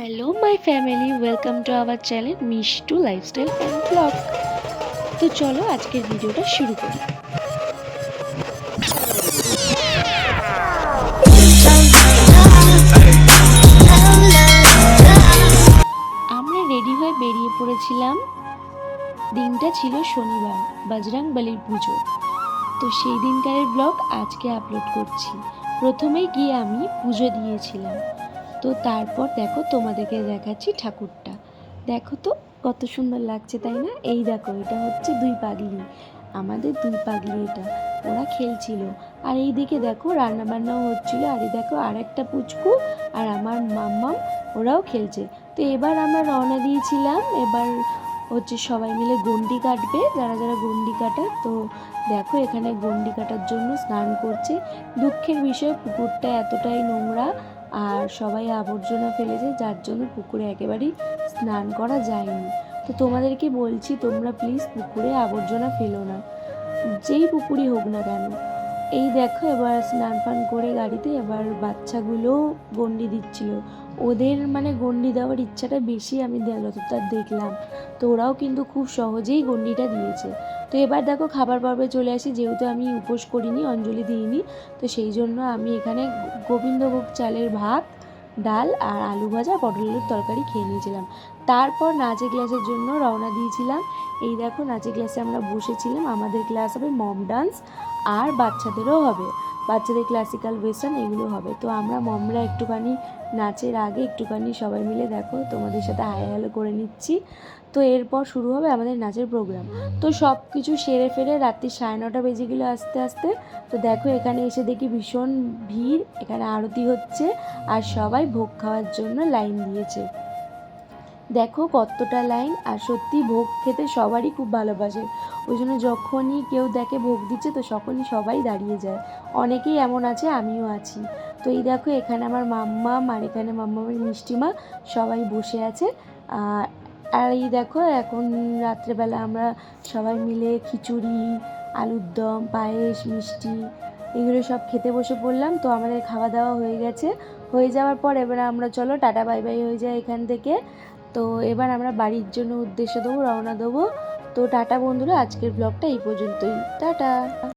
Hello my family welcome to our channel Mishtu lifestyle and blog তো চলো আজকের ভিডিওটা শুরু করি। আমরা রেডি হয়ে বেরিয়ে পড়েছিলাম। দিনটা ছিল শনিবার, বজরং বলির পুজো। তো সেই দিনকারের ব্লগ আজকে আপলোড করছি। প্রথমে গিয়ে আমি পুজো দিয়েছিলাম। তো তারপর দেখো তোমাদেরকে দেখাচ্ছি ঠাকুরটা। দেখো তো কত সুন্দর লাগছে, তাই না? এই দেখো, এটা হচ্ছে দুই পাগলি। আমাদের দুই পাগলি এটা, ওরা খেলছিল। আর এই দিকে দেখো রান্না বান্নাও হচ্ছিল, আর এই দেখো আর একটা পুচকু আর আমার মাম্মাম, ওরাও খেলছে। তো এবার আমরা রওনা দিয়েছিলাম, এবার হচ্ছে সবাই মিলে গন্ডি কাটবে, যারা যারা গন্ডি কাটার। তো দেখো এখানে গন্ডি কাটার জন্য স্নান করছে। দুঃখের বিষয়, পুকুরটা এতটাই নোংরা আর সবাই আবর্জনা ফেলেছে, যার জন্য পুকুরে একেবারেই স্নান করা যায়নি। তো তোমাদেরকে বলছি, তোমরা প্লিজ পুকুরে আবর্জনা ফেলো না। যেই পুকুরই হোক না কেন এই দেখো, এবার স্নান ফান করে গাড়িতে এবার বাচ্চাগুলো গন্ডি দিচ্ছিল। ওদের মানে গন্ডি দেওয়ার ইচ্ছাটা বেশি আমি যতটা দেখলাম। তো ওরাও কিন্তু খুব সহজেই গন্ডিটা দিয়েছে। তো এবার দেখো, খাবার পর্বে চলে আসি। যেহেতু আমি উপোস করিনি, অঞ্জলি দিইনি, তো সেই জন্য আমি এখানে গোবিন্দভোগ চালের ভাত, ডাল আর আলু ভাজা, পটলের তরকারি খেয়ে নিয়েছিলাম। তারপর নাচে ক্লাসের জন্য রওনা দিয়েছিলাম। এই দেখো নাচে ক্লাসে আমরা বসেছিলাম। আমাদের ক্লাস হবে মম ডান্স। আর বাচ্চাদেরও হবে। বাচ্চাদের ক্লাসিক্যাল ওয়েস্টার্ন এগুলো হবে। তো আমরা মমরা একটুখানি নাচের আগে একটুখানি সবাই মিলে দেখো, তোমাদের সাথে হাই হ্যালো করে নিচ্ছি। তো এরপর শুরু হবে আমাদের নাচের প্রোগ্রাম তো সব কিছু সেরে ফেরে রাত্রি সাড়ে নটা বেজে গেলো আস্তে আস্তে। তো দেখো এখানে এসে দেখি ভীষণ ভিড়, এখানে আরতি হচ্ছে আর সবাই ভোগ খাওয়ার জন্য লাইন দিয়েছে। দেখো কতটা লাইন আর সত্যি ভোগ খেতে সবারই খুব ভালোবাসে। ওই জন্য যখনই কেউ দেখে ভোগ দিচ্ছে, তো তখনই সবাই দাঁড়িয়ে যায়। অনেকেই এমন আছে, আমিও আছি। তো এই দেখো, এখানে আমার মাম্মা আর এখানে মাম্মামের মিষ্টিমা সবাই বসে আছে। আর এই দেখো, এখন রাত্রেবেলা আমরা সবাই মিলে খিচুড়ি, আলুর দম, পায়েস, মিষ্টি এগুলো সব খেতে বসে পড়লাম। তো আমাদের খাওয়া দাওয়া হয়ে গেছে। হয়ে যাওয়ার পর এবার আমরা, চলো, টাটা, বাই বাই হয়ে যায় এখান থেকে। তো এবার আমরা বাড়ির জন্য উদ্দেশ্য দেবো, রওনা দেবো। তো টাটা বন্ধুরা, আজকের ব্লগটা এই পর্যন্তই। টাটা!